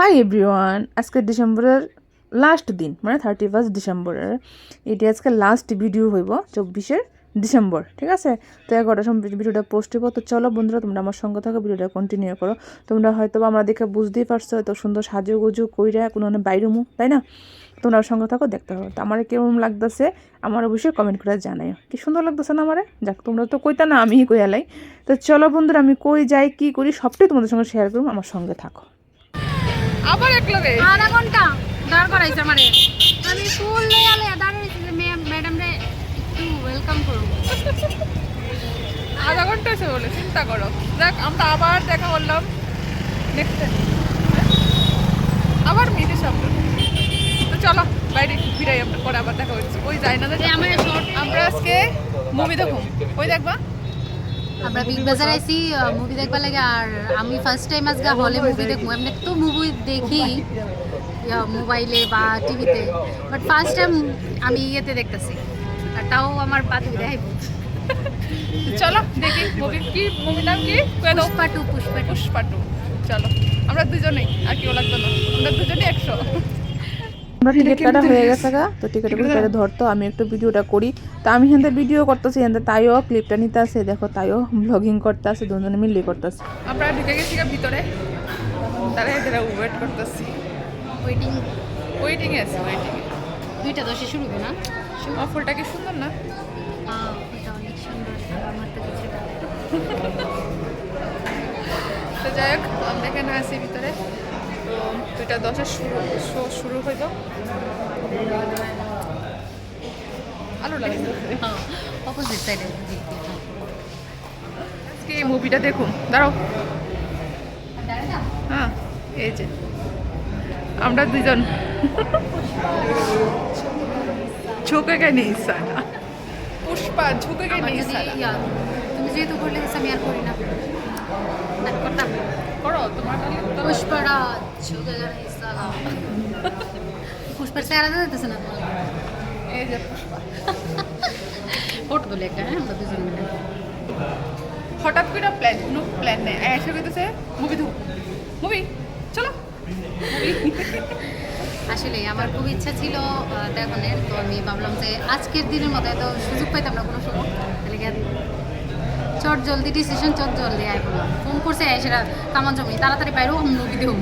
Hi everyone আজকে ডিসেম্বরের last দিন মানে থার্টি ফার্স্ট ডিসেম্বরের। এটি আজকে লাস্ট ভিডিও হইব, চব্বিশের ডিসেম্বর, ঠিক আছে? তো এগারোটার সময় ভিডিওটা পোস্ট হইব। তো চলো বন্ধুরা, তোমরা আমার সঙ্গে থাকো ভিডিওটা কন্টিনিউ করো। তোমরা হয়তো আমরা দেখে বুঝতেই পারছ হয়তো সুন্দর সাজু গুজু কইরা কোনো বাইরে মুখ তাই না? তোমরা সঙ্গে থাকো, দেখতে হবে তো আমার কেমন লাগতেছে, আমার অবশ্যই কমেন্ট করে জানাই কি সুন্দর লাগতেছে না আমারে? যাক, তোমরা তো কইতা না, আমিই কইয়ালাই তো চলো বন্ধুরা, আমি কই যাই, কি করি, সবটাই তোমাদের সঙ্গে শেয়ার করব, আমার সঙ্গে থাকো। আবার এক লগে? আধা ঘণ্টা। দাঁড় করাইছে আমারে। আমি ফুল লয়ে আলে দাঁড়াইছি যে ম্যাডাম রে একটু ওয়েলকাম করো। আধা ঘণ্টা হয়েছে বলে চিন্তা করো। দেখ আমরা আবার দেখা করলাম। নেক্সট আবার মিটে সামনে। তো চলো বাইরে ফিরাই আমরা পরে আবার দেখা হচ্ছে ওই যাই না আমরা আজকে মুভি দেখো ওই দেখবা? আমরা বিগ বাজার আইছি মুভি দেখবার লাগে আর আমি ফার্স্ট টাইম আজকে হলে মুভি দেখব। এমনি তো মুভি দেখি মোবাইলে বা টিভিতে বাট ফার্স্ট টাইম আমি ইয়েতে দেখতেছি আর তাও আমার পাতি দেখাইব চলো দেখি মুভি কি মুভি নাম কি? Pushpa two Pushpa Pushpa two. চলো আমরা দুজনেই আর কেউ লাগতো না। আমরা দুজনেই একশো। আমরা টিকিট কাটা হয়ে গেছে গা? তো টিকিট করে ধরতো আমি একটু ভিডিওটা করি। তা আমি হেনতে ভিডিও করতেছি হেনতে তাইও ক্লিপটা নিতে আছে দেখো তাইও ব্লগিং করতে আছে দুজনে মিলিয়ে করতেছে। আমরা ঢুকে গেছি গা ভিতরে। তারা এদের ওয়েট করতেছি। ওয়েটিং ওয়েটিং এ আছে ওয়েটিং দুইটা দশে শুরু হবে না? ফুলটা কি সুন্দর না? অনেক সুন্দর। আমার তো কিছু তো যাই হোক আমরা এখানে আছি ভিতরে। দুইটা দশে শুরু শো শুরু হইব আলো লাগে। অপোজিট সাইডে আজকে এই মুভিটা দেখুন। দাঁড়াও। হ্যাঁ এই যে। আমরা দুজন ঝুঁকে গে নেই পুষ্পা ঝুঁকে গে নেই যদি তুমি যেহেতু করলে আমি আর করি না। না, করতাম। করো তোমার তাহলে তো পুষ্পারা ঝুঁকে গেলে সালা পুষ্পার চেহারা দিতেছে না? এই যে পুষ্পা। ফটো তুলে একটা হ্যাঁ আমরা দুজন মিলে। হঠাৎ করে প্ল্যান কোনো প্ল্যান নেই। এসে কইতেছে মুভি ধুক মুভি চলো। আসলে আমার খুব ইচ্ছা ছিল দেখানোর তো আমি ভাবলাম যে আজকের দিনের মতো এত সুযোগ পাইতাম না কোনো সময়। তাহলে চট জলদি ডিসিশন চট জলদি, আয় করলাম ফোন করছে সেটা কামান জমি। তাড়াতাড়ি বাইরেও মুভি দেবো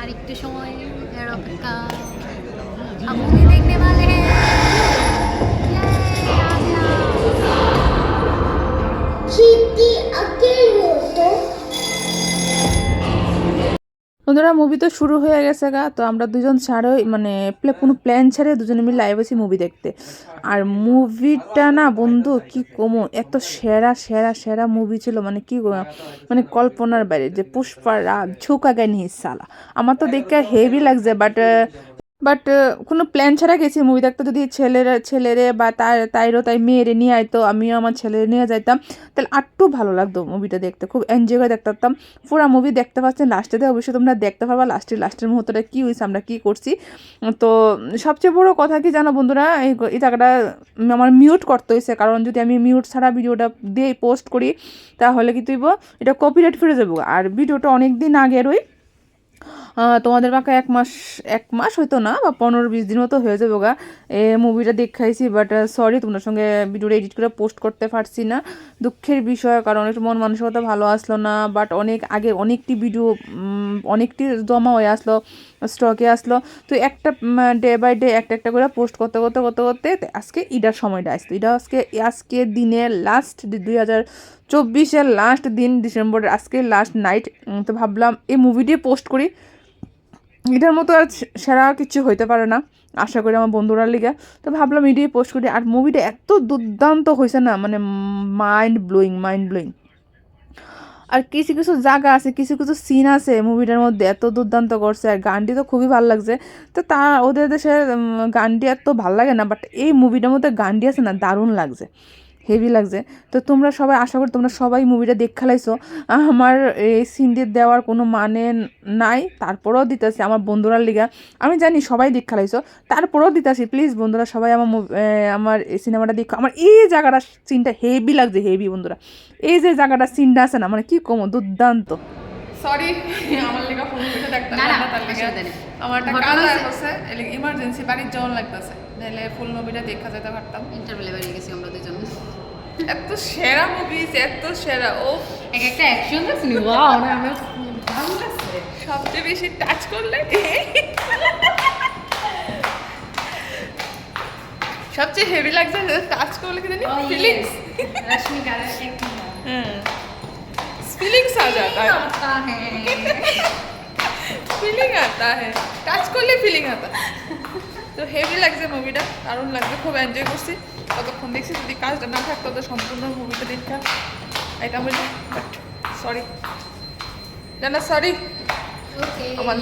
আর একটু সময় অপেক্ষা। মুভি দেখতে বন্ধুরা মুভি তো শুরু হয়ে গেছে গা। তো আমরা দুজন ছাড়াই মানে কোনো প্ল্যান ছাড়ে দুজনে মিলে লাইভ আছি মুভি দেখতে। আর মুভিটা না, বন্ধু, কি কমো, এত সেরা সেরা সেরা মুভি ছিল মানে কি মানে কল্পনার বাইরে, যে পুষ্পার ঝোঁকা গাইনি সালা আমার তো দেখে হেভি লাগছে বাট বাট কোনো প্ল্যান ছাড়া গেছি মুভি দেখতে। যদি ছেলেরা, ছেলেরে বা তার, তাইরও তাই মেয়েরে নিয়ে আইতো, আমিও আমার ছেলেরে নিয়ে যাইতাম, তাহলে আরটু ভালো লাগতো মুভিটা দেখতে। খুব এনজয় করে দেখতে পারতাম। পুরা মুভি দেখতে পাচ্ছেন লাস্টেতে অবশ্যই তোমরা দেখতে পারবা লাস্টের লাস্টের মুহূর্তটা কী হয়েছে, আমরা কী করছি? তো, সবচেয়ে বড় কথা কি জানো বন্ধুরা, এই জায়গাটা আমার মিউট করতে হয়েছে। কারণ যদি আমি মিউট ছাড়া ভিডিওটা দিয়ে পোস্ট করি, তাহলে কি তুইব, এটা কপিরাইট ফিরে যাব আর ভিডিওটা অনেক দিন আগেরই তোমাদের পাকা এক মাস এক মাস হয়তো না, বা পনেরো বিশ দিন মতো হয়ে যাবে গা। এ মুভিটা দেখাইছি বাট সরি তোমার সঙ্গে ভিডিওটা এডিট করে পোস্ট করতে পারছি না। দুঃখের বিষয়, কারণ একটু মন মানসিকতা ভালো আসলো না বাট অনেক আগে অনেকটি ভিডিও অনেকটি জমা হয়ে আসলো স্টকে আসলো। তো একটা ডে বাই ডে একটা একটা করে পোস্ট করতে করতে করতে করতে আজকে ইডার সময়টা আসতো এটা আজকে আজকে দিনের লাস্ট দুই হাজার চব্বিশের লাস্ট দিন ডিসেম্বরের আজকে লাস্ট নাইট তো ভাবলাম এই মুভিটি পোস্ট করি। এটার মতো আর সেরা কিছু হইতে পারে না, আশা করি আমার বন্ধুরা লিগে। তো ভাবলাম এটাই পোস্ট করি, আর মুভিটা এত দুর্দান্ত হয়েছে না মানে মাইন্ড ব্লোয়িং মাইন্ড ব্লোয়িং আর কিছু কিছু জায়গা আছে, কিছু কিছু সিন আছে মুভিটার মধ্যে এত দুর্দান্ত করছে, আর গানটি তো খুবই ভালো লাগছে। তো তা, ওদের দেশের গানটি এত ভালো লাগে না বাট এই মুভিটার মধ্যে গানটি আছে না, দারুণ লাগছে। হেভি লাগছে। তো তোমরা সবাই আশা করি তোমরা সবাই মুভিটা দেখে লাইছো আমার এই সিনদের দেওয়ার কোনো মানে নাই তারপরেও দিতেছি আমার বন্ধুরার লিগা। আমি জানি সবাই দেখে লাইছো তারপরেও দিতেছি। প্লিজ বন্ধুরা সবাই আমার আমার এই সিনেমাটা দেখো। আমার এই জায়গাটা সিনটা হেভি লাগছে হেভি বন্ধুরা। এই যে জায়গাটা সিনটা আছে না মানে কি কমো দুর্দান্ত। সরি আমার লেগা ফোন করে দেখতে না, না, না তার লেগে। অসুবিধা নেই। আমার একটা কাজ আছে ইমার্জেন্সি বাড়ির যাওয়ার লাগতেছে। নাহলে ফুল মুভিটা দেখা যেতে পারতাম। ইন্টারভেলে বেরিয়ে গেছি আমরা দুজন। এত সেরা মুভিজ এত সেরা ও এক একটা অ্যাকশন দেখছি ওয়াও না আমার ভালো লাগছে সবচেয়ে বেশি টাচ করলে সবচেয়ে হেভি লাগছে টাচ করলে কি জানি ফিলিংস रश्मिका হ্যাঁ फीलिंग्स आ जाता है आता है ফিলিং আতা है টাচ করলে ফিলিং আতা তো হেভি লাগছে মুভিটা দারুণ লাগছে খুব এনজয় করছি ততক্ষণ দেখছি যদি কাজটা না থাকতো তো সম্পূর্ণ মুভিটা দেখতাম এটা বলি বাট সরি জানা সরি আমার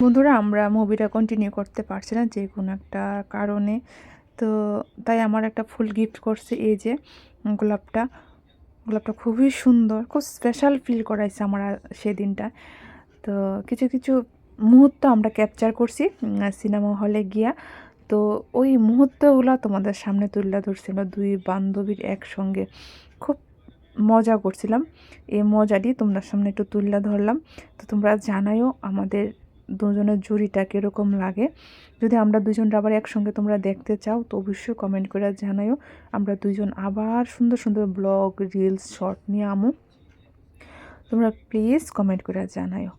বন্ধুরা আমরা মুভিটা কন্টিনিউ করতে পারছি না যে কোনো একটা কারণে। তো তাই আমার একটা ফুল গিফট করছে এই যে গোলাপটা। গোলাপটা খুবই সুন্দর খুব স্পেশাল ফিল করাইছে আমার সেদিনটা। তো কিছু কিছু মুহূর্ত আমরা ক্যাপচার করছি সিনেমা হলে গিয়া। তো ওই মুহূর্তগুলো তোমাদের সামনে তুলে ধরছিল দুই বান্ধবীর একসঙ্গে। খুব মজা করছিলাম। এই মজাটি তোমাদের সামনে একটু তুলে ধরলাম। তো তোমরা জানাইও আমাদের দুজনের জুড়িটা কীরকম লাগে। যদি আমরা দুজন আবার একসঙ্গে তোমরা দেখতে চাও, তো অবশ্যই কমেন্ট করে জানাইও। আমরা দুজন আবার সুন্দর সুন্দর ব্লগ রিলস শর্ট নিয়ে আমো। তোমরা প্লিজ কমেন্ট করে জানাইও।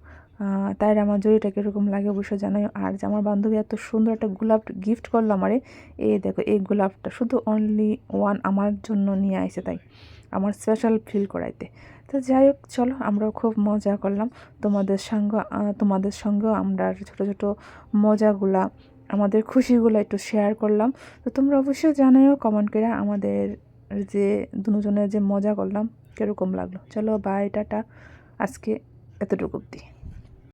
তাই আমার জড়িটা কীরকম লাগে অবশ্যই জানাইও। আর যে আমার বান্ধবী এত সুন্দর একটা গোলাপ গিফট করল আমারে এই দেখো, এই গোলাপটা শুধু অনলি ওয়ান আমার জন্য নিয়ে আসে তাই, আমার স্পেশাল ফিল করাইতে। তো যাই হোক, চলো, আমরাও খুব মজা করলাম। তোমাদের সঙ্গে তোমাদের সঙ্গেও আমরা ছোটো ছোটো মজাগুলা, আমাদের খুশিগুলো একটু শেয়ার করলাম। তো তোমরা অবশ্যই জানাইও কমেন্ট করে আমাদের যে দুজনের যে মজা করলাম, কীরকম লাগল। চলো বাই টাটা। আজকে এতটুকু অব্দি